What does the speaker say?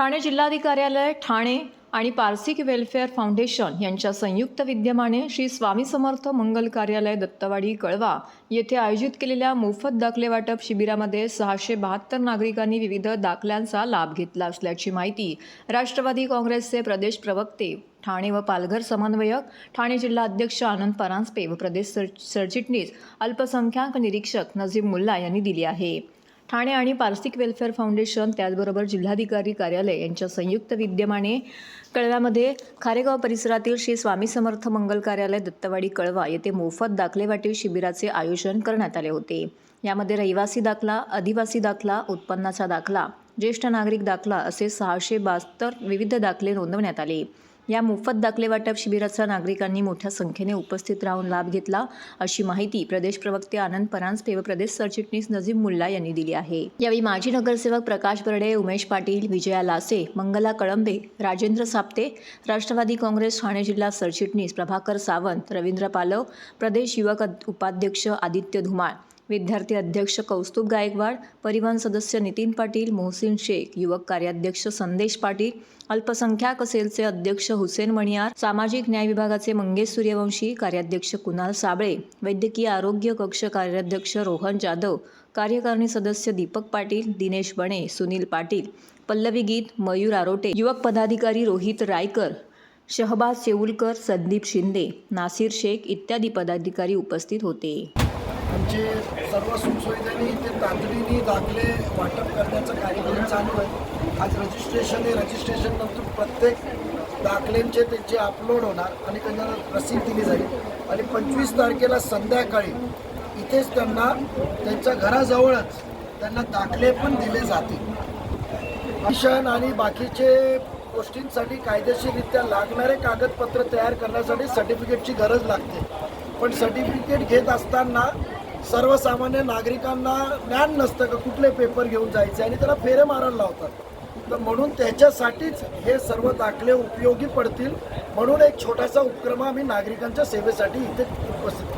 ठाणे जिल्हाधिकार्यालय ठाणे आणि Parsik welfare foundation यांच्या संयुक्त विद्यमाने श्री स्वामी समर्थ मंगल कार्यालय दत्तवाडी कळवा येथे आयोजित केलेल्या मोफत दाखले वाटप शिबिरामध्ये सहाशे बहात्तर नागरिकांनी विविध दाखल्यांचा लाभ घेतला असल्याची माहिती राष्ट्रवादी काँग्रेसचे प्रदेश प्रवक्ते ठाणे व पालघर समन्वयक ठाणे जिल्हा अध्यक्ष आनंद परांजपे व प्रदेश सर सरचिटणीस अल्पसंख्याक निरीक्षक नजीब मुल्ला यांनी दिली आहे. ठाणे आणि पारसिक वेलफेअर फाउंडेशन त्याचबरोबर जिल्हाधिकारी कार्यालय यांच्या संयुक्त विद्यमाने कळव्यामध्ये खारेगाव परिसरातील श्री स्वामी समर्थ मंगल कार्यालय दत्तवाडी कळवा येथे मोफत दाखलेवाटी शिबिराचे आयोजन करण्यात आले होते. यामध्ये रहिवासी दाखला आदिवासी दाखला उत्पन्नाचा दाखला ज्येष्ठ नागरिक दाखला असे सहाशे बहात्तर विविध दाखले नोंदवण्यात आले. या मोफत दाखले वाटप शिबिराचा नागरिकांनी मोठ्या संख्येने उपस्थित राहून लाभ घेतला अशी माहिती प्रदेश प्रवक्ते आनंद परांजपे व प्रदेश सरचिटणीस नजीब मुल्ला यांनी दिली आहे. यावेळी माजी नगरसेवक प्रकाश बर्डे उमेश पाटील विजया लासे मंगला कळंबे राजेंद्र साप्ते राष्ट्रवादी काँग्रेस ठाणे जिल्हा सरचिटणीस प्रभाकर सावंत रवींद्र पालव प्रदेश युवक उपाध्यक्ष आदित्य धुमाळ विद्यार्थी अध्यक्ष कौस्तुभ गायकवाड परिवहन सदस्य नितीन पाटील मोहसिन शेख युवक कार्याध्यक्ष संदेश पाटील अल्पसंख्याक सेलचे अध्यक्ष हुसेन मणियार सामाजिक न्याय विभागाचे मंगेश सूर्यवंशी कार्याध्यक्ष कुणाल साबळे वैद्यकीय आरोग्य कक्ष कार्याध्यक्ष रोहन जाधव कार्यकारिणी सदस्य दीपक पाटील दिनेश बणे सुनील पाटील पल्लवी गीत मयूर आरोटे युवक पदाधिकारी रोहित रायकर शहबाज सेऊलकर संदीप शिंदे नासिर शेख इत्यादी पदाधिकारी उपस्थित होते. आमचे सर्व सुखसुविधांनी ते तातडीने दाखले वाटप करण्याचं कार्यक्रम चालू आहे. आज रजिस्ट्रेशन आहे. रजिस्ट्रेशन नंतर प्रत्येक दाखल्यांचे त्यांचे अपलोड होणार आणि त्यांना रसीद दिली जाईल. आणि पंचवीस तारखेला संध्याकाळी इथेच त्यांना त्यांच्या घराजवळच त्यांना दाखले पण दिले जातील. मिशन आणि बाकीचे गोष्टींसाठी कायदेशीररित्या लागणारे कागदपत्र तयार करण्यासाठी सर्टिफिकेटची गरज लागते. पण सर्टिफिकेट घेत असताना सर्वसामान्य नागरिकांना ज्ञान नसतं का कुठले पेपर घेऊन जायचे आणि त्याला फेरे मारायला लावतात. तर म्हणून त्याच्यासाठीच हे सर्व दाखले उपयोगी पडतील. म्हणून एक छोटासा उपक्रम आम्ही नागरिकांच्या सेवेसाठी इथे उपस्थित